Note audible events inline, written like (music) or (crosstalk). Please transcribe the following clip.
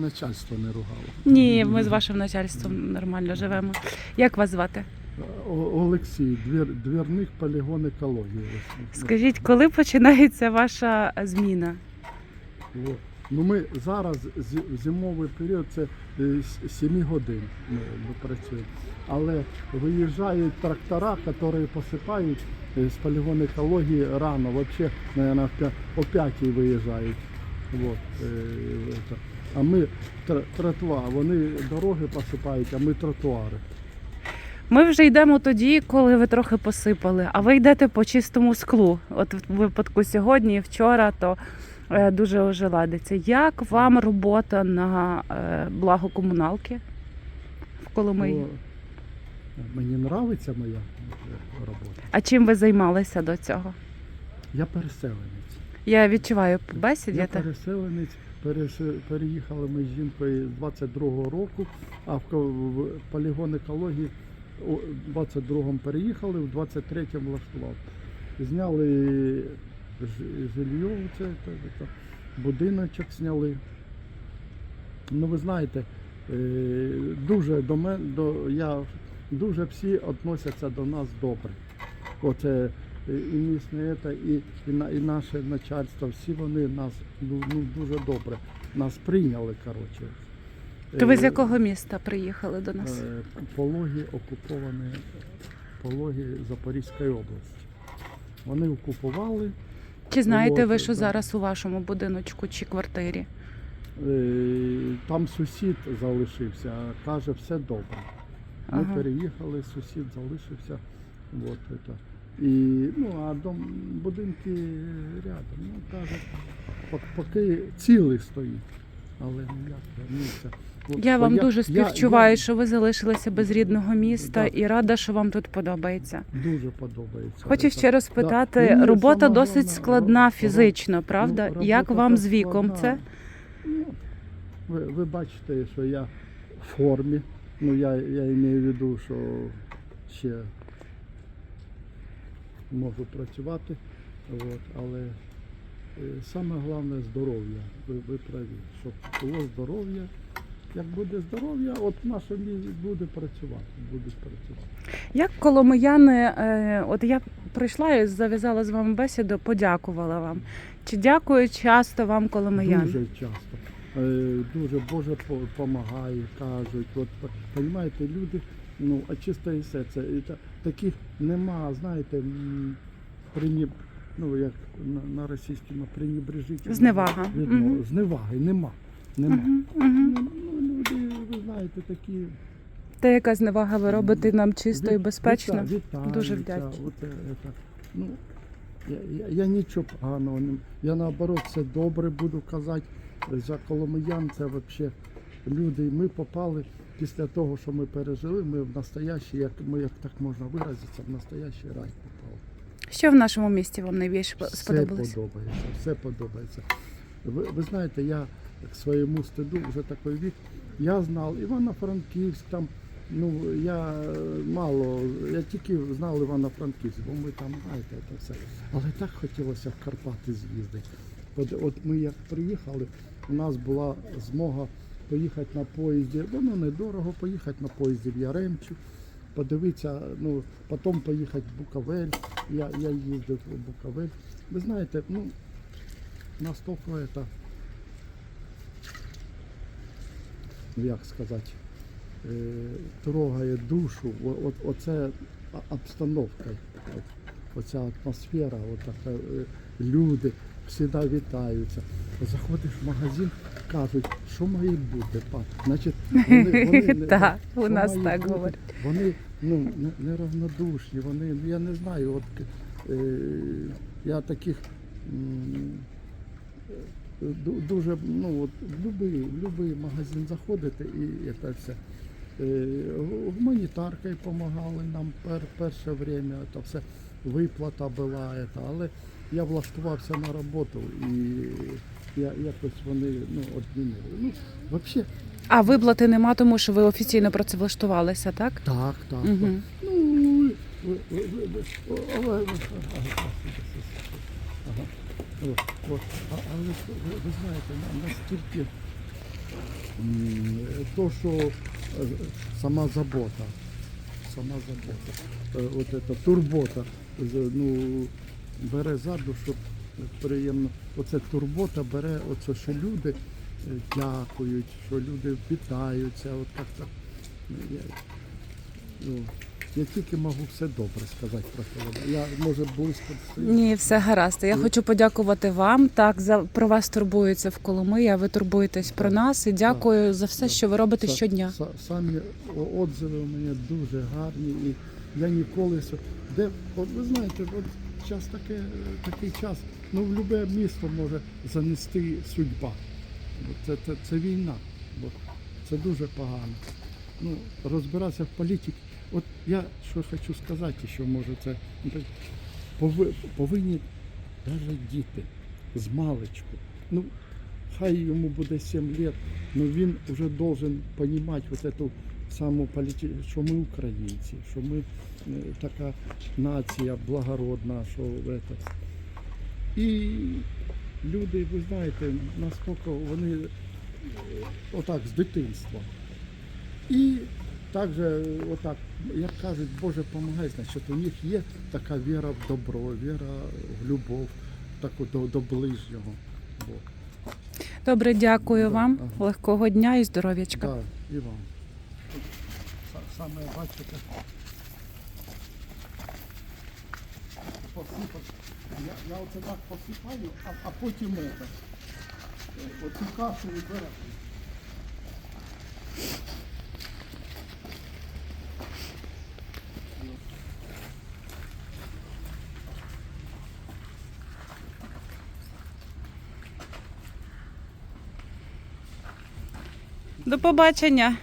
Начальство не ругало. Ні, ми з вашим начальством нормально живемо. Як вас звати? О- Олексій, двір, двірник полігон екології. Скажіть, коли починається ваша зміна? От. Ну ми зараз зі- в зимовий період це 7 годин ми, ми працюємо. Але виїжджають трактора, які посипають е, з полігону екології рано. Взагалі, мабуть, о 5 виїжджають. От, е, це. А ми тр- тротуар, вони дороги посипають, а ми тротуари. Ми вже йдемо тоді, коли ви трохи посипали, а ви йдете по чистому склу. От в випадку сьогодні і вчора, то е, дуже ожеладиться. Як вам робота на е, благо комуналки в Коломиї? О, Мені подобається моя е, робота. А чим ви займалися до цього? Я переселенець. Я відчуваю бесіді. Я переселенець, пересе- переїхали ми з жінкою з 22-го року, а в, полігон екології у 22-му переїхали, в 23-му влаштував. Зняли жилье, це, будиночок зняли. Ну, ви знаєте, е, дуже до мене, до, я, дуже всі відносяться до нас добре. Оце і місне і, і, і наше начальство, всі вони нас ну, ну, дуже добре нас прийняли, коротше. То ви з Е, якого міста приїхали до нас? е, Пологі окуповані, пологі Запорізької області. Вони окупували. Чи знаєте ви, що зараз у вашому будиночку чи квартирі? Е, Там сусід залишився, каже, все добре. Ми Ага. переїхали, сусід залишився. Вот это. І, ну, а дом, будинки рядом. Ну, каже, поки цілий стоїть. Але ну як вернуться. Я бо вам дуже співчуваю, я- що ви залишилися без рідного міста Так. і рада, що вам тут подобається. Дуже подобається. Хочу ще раз питати, Мені робота досить головне, складна ро- фізично, правда? Ну, Як вам з віком складна. це? Ну, ви, ви бачите, що я в формі. Ну, я, я маю в виду, що ще можу працювати. От, але е, саме головне здоров'я. Ви, ви праві, щоб було здоров'я. Як буде здоров'я, от наше місто буде працювати, будуть працювати. Як коломияни, е, от я прийшла і зав'язала з вами бесіду, подякувала вам. Чи дякують часто вам коломияни? Дуже часто. Е, Дуже Боже допомагає, кажуть. От розумієте, люди, ну, а чисте і серце. І та- таких нема, знаєте, м, преніб, ну як на, на російському пренебрежительно. Зневага. Відно, Мгм. Зневаги нема. нема. Мгм, мгм. Ну, ну, люди, ви знаєте, такі Та яка зневага ви робите нам чисто і від- безпечно? віта- вітаються, Дуже ета. Ну, я, я, я нічого поганого не. Я наоборот це добре буду казати. За Коломиян це взагалі люди. І Ми попали після того, що ми пережили. Ми в настоящий, як ми як так можна виразитися, в настоящий рай попали. Що в нашому місті вам найбільше Все подобається, все подобається. Ви, ви знаєте, я к своєму стиду вже такий вік. Я знав Івано-Франківськ, там, ну я е, мало, я тільки знав Івано-Франківськ, бо ми там, знаєте, це все. Але так хотілося в Карпати з'їздити. От, от ми як приїхали, у нас була змога поїхати на поїзді, воно недорого поїхати на поїзді в Яремчу, подивитися, ну, потім поїхати в Буковель. Я, я їздив у Буковель. Ви знаєте, ну, настільки это, ну як сказати, е, трогає душу. О- оце обстановка, оця атмосфера, от така, е, люди завжди вітаються. Заходиш в магазин, кажуть, що має бути, пап. Значить, (laughs) вони, вони, не- Так, у що нас має так бути? говорять. Вони ну, не- неравнодушні, вони, ну, я не знаю, от е, я таких м, е, ду- дуже, ну от в будь-який магазин заходити і це все. Е, Гуманітаркою допомагали нам пер, перше время, це все виплата була, але я влаштувався на роботу і я, якось вони ну, відмінили. Ну, взагалі, А виплати нема, тому що ви офіційно працевлаштувалися, так? так, так. так. Угу. Ну, ви, ви, ви, ви, ви, але, ви- ага, ага, от, от. А, але ви, ви знаєте, на- наскільки м, то, що е, сама забота, сама забота, е, от це турбота, ну, бере ззаду, душу приємно. Оце турбота бере, оце, що люди е, дякують, що люди вітаються, от так, так. Ну, я тільки можу все добре сказати про тебе. Я може близько. Ні, все гаразд. Я хочу подякувати вам. Так, за про вас турбуються в Коломиї, а ви турбуєтесь про нас. І дякую за все, Так. що ви робите Са- щодня. са- Самі отзиви у мене дуже гарні, і я ніколи де, от ви знаєте, от час таке, такий час, ну в будь-яке місто може занести судьба. Це, це, це війна. Бо це дуже погано. Ну, розбиратися в політиці. От я що хочу сказати, що може це повинні навіть діти з маличку. Ну, хай йому буде 7 років, но він вже должен розуміти вот эту саму політі... що ми українці, що ми е, така нація благородна, що это. І люди, ви знаєте, наскільки вони е, отак з дитинства. І також, отак, як кажуть, Боже помагай, значить у них є така віра в добро, віра в любов, таку до, до ближнього. Бо, Добре, дякую Да, вам. ага. Легкого дня і здоров'ячка. да, і вам. Саме бачите. Посипати. Я, я оце так посипаю, а, а потім это, е, оцю кашу вибираю. До побачення.